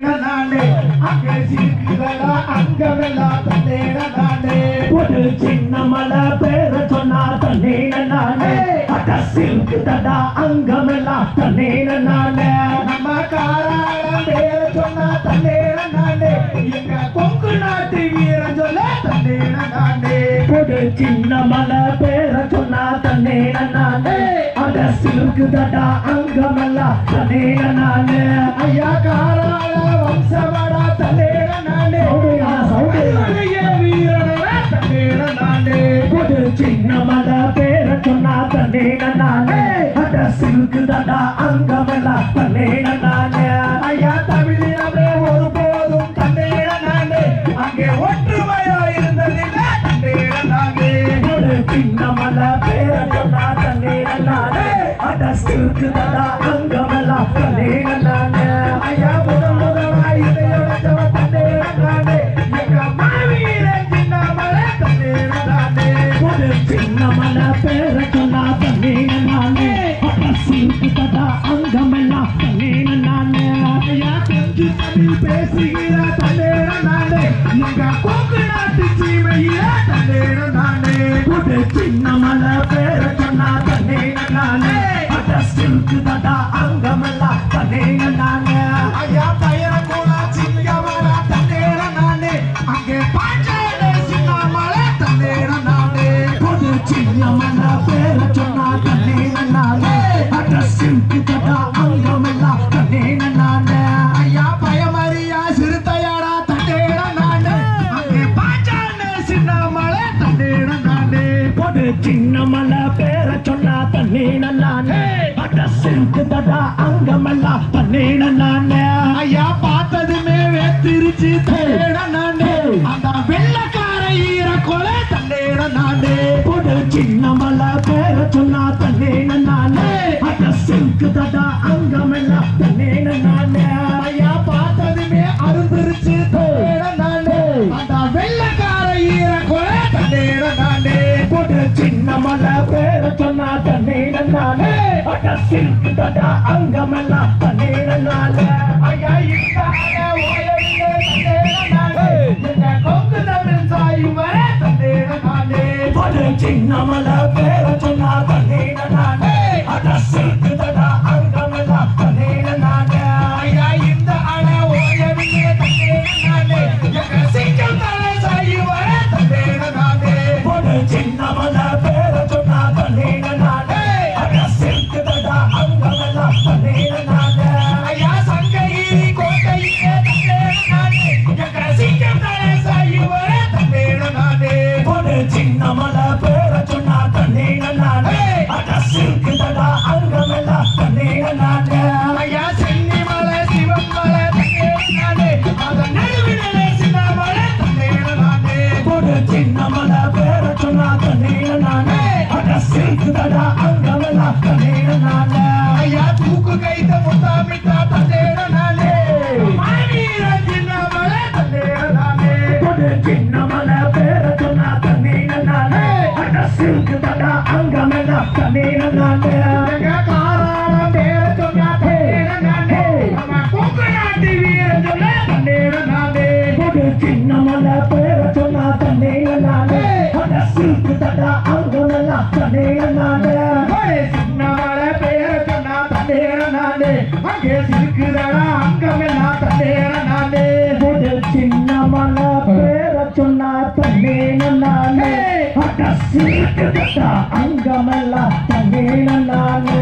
நானே அங்கமெல்லாம் தந்தேன நானே ஒரு சின்ன மலை பேர சொன்னா தண்ணீன நானே அட சில்கு தடா அங்கமெல்லாம் தண்ணீன நானே நம்ம காராள பேர சொன்னா தந்தேன நானே எங்க கொங்கு நாட்டு வீரன் சொல்ல தந்தேன நானே ஒரு சின்ன மலை பேர சொன்னா தண்ணீன நானே அட சில்கு தடா அங்கமெல்லாம் தண்ணீன நானே ஐயா காராள வம்சமடா தந்தேன நானே தந்தேன நானே ஒரு சின்ன மலை பேர சொன்னா தண்ணீன நானே அட சில்கு தடா அங்கமெல்லாம் தண்ணீன நானே ஐயா தமிழினமே ஒருபோதும் தந்தேன நானே அங்கே ஒற்றுமையா அட சில்கு அங்கமெல்லாம் தண்ணீன நானே. ஐயா முதல் முதலாய் இதையொழிச்சவ தந்தேன நானே. எங்க சின்னமலை ஒரு பேர சொன்னா அங்கமெல்லாம் ஐயா தமிழ் எங்க நாட்டு சீமையில சின்ன மலை பேர சொன்னா தண்ணீன நானே அட சில்கு அங்கமெல்லாம் தண்ணீன நானே ஐயா பயமறியா சிறுத்தையாடா தந்தேன நானே அங்கே பாஞ்சாலே சின்னமலை தந்தேன நானே ஒரு சின்ன மலை பேர சொன்னா தண்ணீன நானே அட சில்கு அங்கமெல்லாம் தண்ணீன நானே ஐயா பார்த்ததுமே வெத்திருச்சு. தந்தேன தண்ணீன நானே அட சில்கு தடா அங்கமெல்லாம் நானே ஐயா அட சாயும் வரை நானே ஒரு சில்கு தடா அங்கமெல்லாம் தண்ணீன நானே தடா அங்கமெல்லாம் தண்ணீன நானே. சின்னமலை பேர சொன்னா தந்தேன நானே. அங்கே சிரிக்குதடா அங்கமெல்லாம் தந்தேன நானே. ஒரு சின்ன மலை பேர சொன்னா தண்ணீன நானே. அட சில்கு தடா அங்கமெல்லாம் தண்ணீன நானே.